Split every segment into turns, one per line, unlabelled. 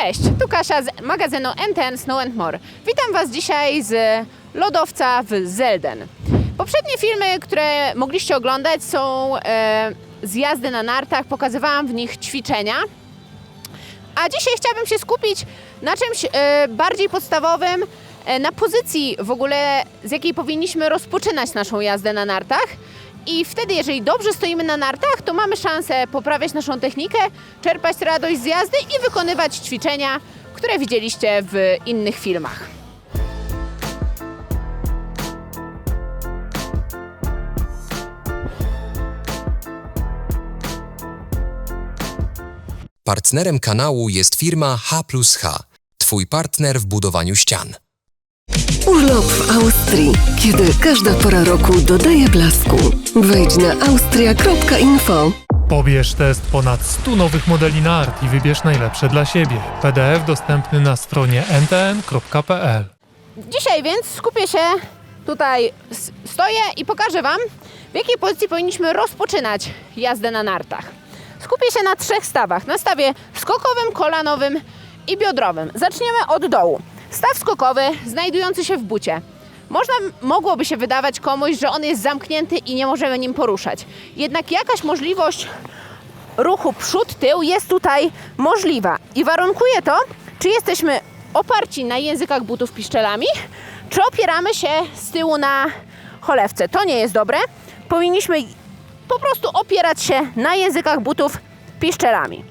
Cześć, tu Kasia z magazynu NTN Snow and More. Witam Was dzisiaj z lodowca w Zelden. Poprzednie filmy, które mogliście oglądać są e, z jazdy na nartach, pokazywałam w nich ćwiczenia. A dzisiaj chciałabym się skupić na czymś e, bardziej podstawowym, e, na pozycji w ogóle, z jakiej powinniśmy rozpoczynać naszą jazdę na nartach. I wtedy, jeżeli dobrze stoimy na nartach, to mamy szansę poprawiać naszą technikę, czerpać radość z jazdy i wykonywać ćwiczenia, które widzieliście w innych filmach.
Partnerem kanału jest firma H H, Twój partner w budowaniu ścian.
Urlop w Austrii, kiedy każda pora roku dodaje blasku. Wejdź na austria.info.
Pobierz test ponad 100 nowych modeli nart i wybierz najlepsze dla siebie. PDF dostępny na stronie ntn.pl.
Dzisiaj więc skupię się tutaj, stoję i pokażę Wam, w jakiej pozycji powinniśmy rozpoczynać jazdę na nartach. Skupię się na trzech stawach. Na stawie skokowym, kolanowym i biodrowym. Zaczniemy od dołu. Staw skokowy znajdujący się w bucie. Można, mogłoby się wydawać komuś, że on jest zamknięty i nie możemy nim poruszać. Jednak jakaś możliwość ruchu przód-tył jest tutaj możliwa i warunkuje to, czy jesteśmy oparci na językach butów piszczelami, czy opieramy się z tyłu na cholewce. To nie jest dobre. Powinniśmy po prostu opierać się na językach butów piszczelami.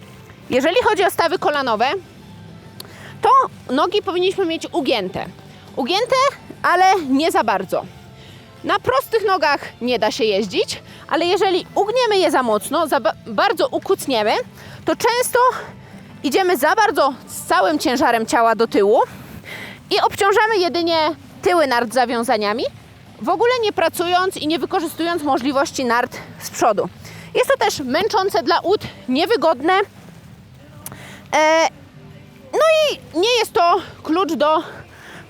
Jeżeli chodzi o stawy kolanowe, to nogi powinniśmy mieć ugięte. Ugięte, ale nie za bardzo. Na prostych nogach nie da się jeździć, ale jeżeli ugniemy je za mocno, za ba- bardzo ukucniemy, to często idziemy za bardzo z całym ciężarem ciała do tyłu i obciążamy jedynie tyły nart zawiązaniami, w ogóle nie pracując i nie wykorzystując możliwości nart z przodu. Jest to też męczące dla ud, niewygodne. Nie jest to klucz do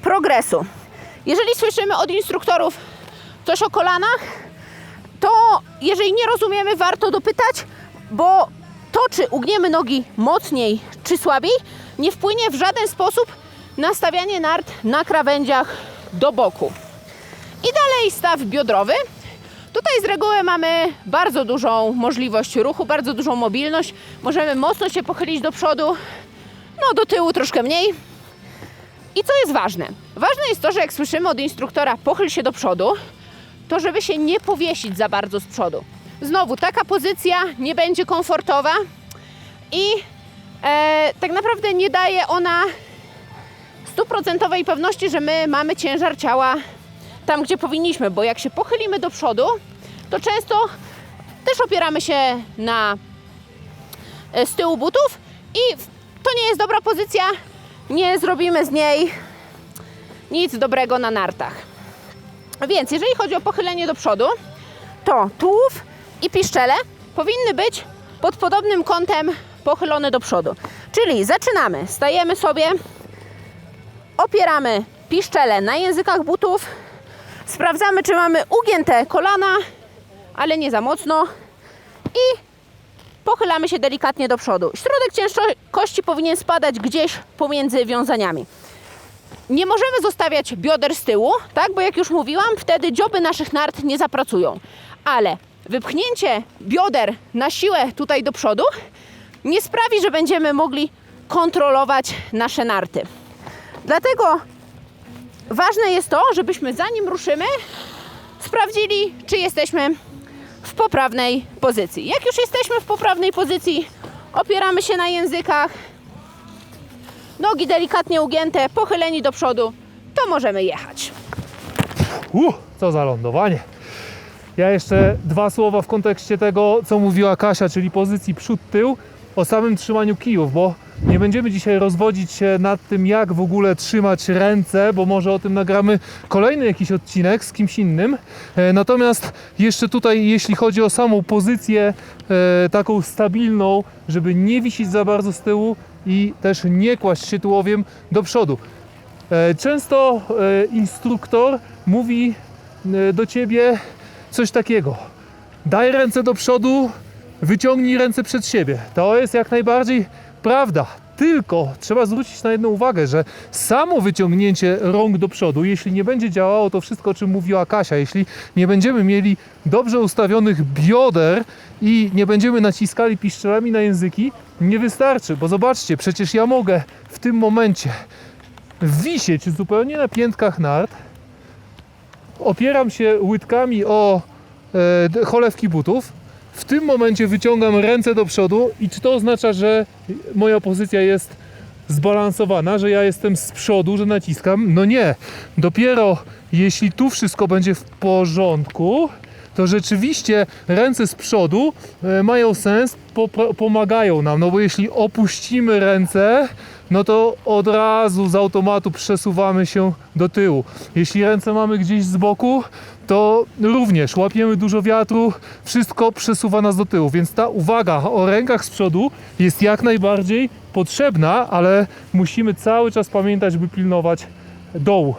progresu. Jeżeli słyszymy od instruktorów coś o kolanach, to jeżeli nie rozumiemy, warto dopytać, bo to, czy ugniemy nogi mocniej czy słabiej, nie wpłynie w żaden sposób na stawianie nart na krawędziach do boku. I dalej staw biodrowy. Tutaj z reguły mamy bardzo dużą możliwość ruchu, bardzo dużą mobilność. Możemy mocno się pochylić do przodu, no do tyłu troszkę mniej. I co jest ważne? Ważne jest to, że jak słyszymy od instruktora pochyl się do przodu, to żeby się nie powiesić za bardzo z przodu. Znowu, taka pozycja nie będzie komfortowa i e, tak naprawdę nie daje ona stuprocentowej pewności, że my mamy ciężar ciała tam, gdzie powinniśmy, bo jak się pochylimy do przodu, to często też opieramy się na e, z tyłu butów i to nie jest dobra pozycja, nie zrobimy z niej nic dobrego na nartach. Więc jeżeli chodzi o pochylenie do przodu, to tułów i piszczele powinny być pod podobnym kątem pochylone do przodu. Czyli zaczynamy, stajemy sobie, opieramy piszczele na językach butów, sprawdzamy czy mamy ugięte kolana, ale nie za mocno i pochylamy się delikatnie do przodu. Środek ciężkości powinien spadać gdzieś pomiędzy wiązaniami. Nie możemy zostawiać bioder z tyłu, tak? Bo jak już mówiłam, wtedy dzioby naszych nart nie zapracują. Ale wypchnięcie bioder na siłę tutaj do przodu nie sprawi, że będziemy mogli kontrolować nasze narty. Dlatego ważne jest to, żebyśmy zanim ruszymy, sprawdzili, czy jesteśmy w poprawnej pozycji. Jak już jesteśmy w poprawnej pozycji, opieramy się na językach, nogi delikatnie ugięte, pochyleni do przodu, to możemy jechać.
Uh, co za lądowanie. Ja jeszcze dwa słowa w kontekście tego, co mówiła Kasia, czyli pozycji przód-tył, o samym trzymaniu kijów, bo nie będziemy dzisiaj rozwodzić się nad tym, jak w ogóle trzymać ręce, bo może o tym nagramy kolejny jakiś odcinek z kimś innym. E, Natomiast jeszcze tutaj, jeśli chodzi o samą pozycję e, taką stabilną, żeby nie wisić za bardzo z tyłu i też nie kłaść się tułowiem do przodu. E, Często instruktor mówi do ciebie coś takiego: daj ręce do przodu, wyciągnij ręce przed siebie. To jest jak najbardziej prawda. Tylko trzeba zwrócić na jedną uwagę, że samo wyciągnięcie rąk do przodu, jeśli nie będzie działało to wszystko, o czym mówiła Kasia, jeśli nie będziemy mieli dobrze ustawionych bioder i nie będziemy naciskali piszczelami na języki, nie wystarczy, bo zobaczcie, przecież ja mogę w tym momencie wisieć zupełnie na piętkach nart, opieram się łydkami o e, cholewki butów, w tym momencie wyciągam ręce do przodu i czy to oznacza, że moja pozycja jest zbalansowana, że ja jestem z przodu, że naciskam? No nie. Dopiero jeśli tu wszystko będzie w porządku, to rzeczywiście ręce z przodu e, mają sens, pomagają nam, no bo jeśli opuścimy ręce, no to od razu z automatu przesuwamy się do tyłu. Jeśli ręce mamy gdzieś z boku, to również łapiemy dużo wiatru, wszystko przesuwa nas do tyłu, więc ta uwaga o rękach z przodu jest jak najbardziej potrzebna, ale musimy cały czas pamiętać, by pilnować dołu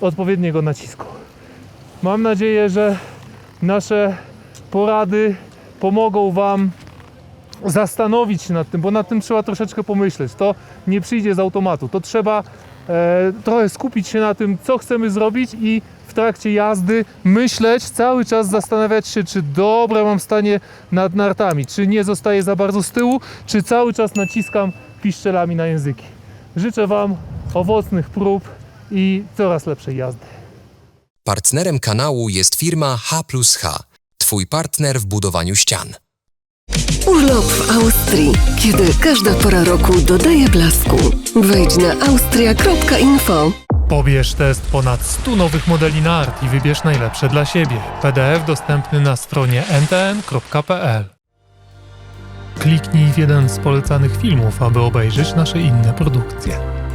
odpowiedniego nacisku. Mam nadzieję, że nasze porady pomogą Wam zastanowić się nad tym, bo nad tym trzeba troszeczkę pomyśleć. To nie przyjdzie z automatu. To trzeba e, trochę skupić się na tym, co chcemy zrobić i w trakcie jazdy myśleć, cały czas zastanawiać się, czy dobre mam stanie nad nartami, czy nie zostaję za bardzo z tyłu, czy cały czas naciskam piszczelami na języki. Życzę Wam owocnych prób i coraz lepszej jazdy.
Partnerem kanału jest firma H H, Twój partner w budowaniu ścian.
Urlop w Austrii, kiedy każda pora roku dodaje blasku. Wejdź na austria.info.
Pobierz test ponad 100 nowych modeli nart i wybierz najlepsze dla siebie. PDF dostępny na stronie ntn.pl. Kliknij w jeden z polecanych filmów, aby obejrzeć nasze inne produkcje.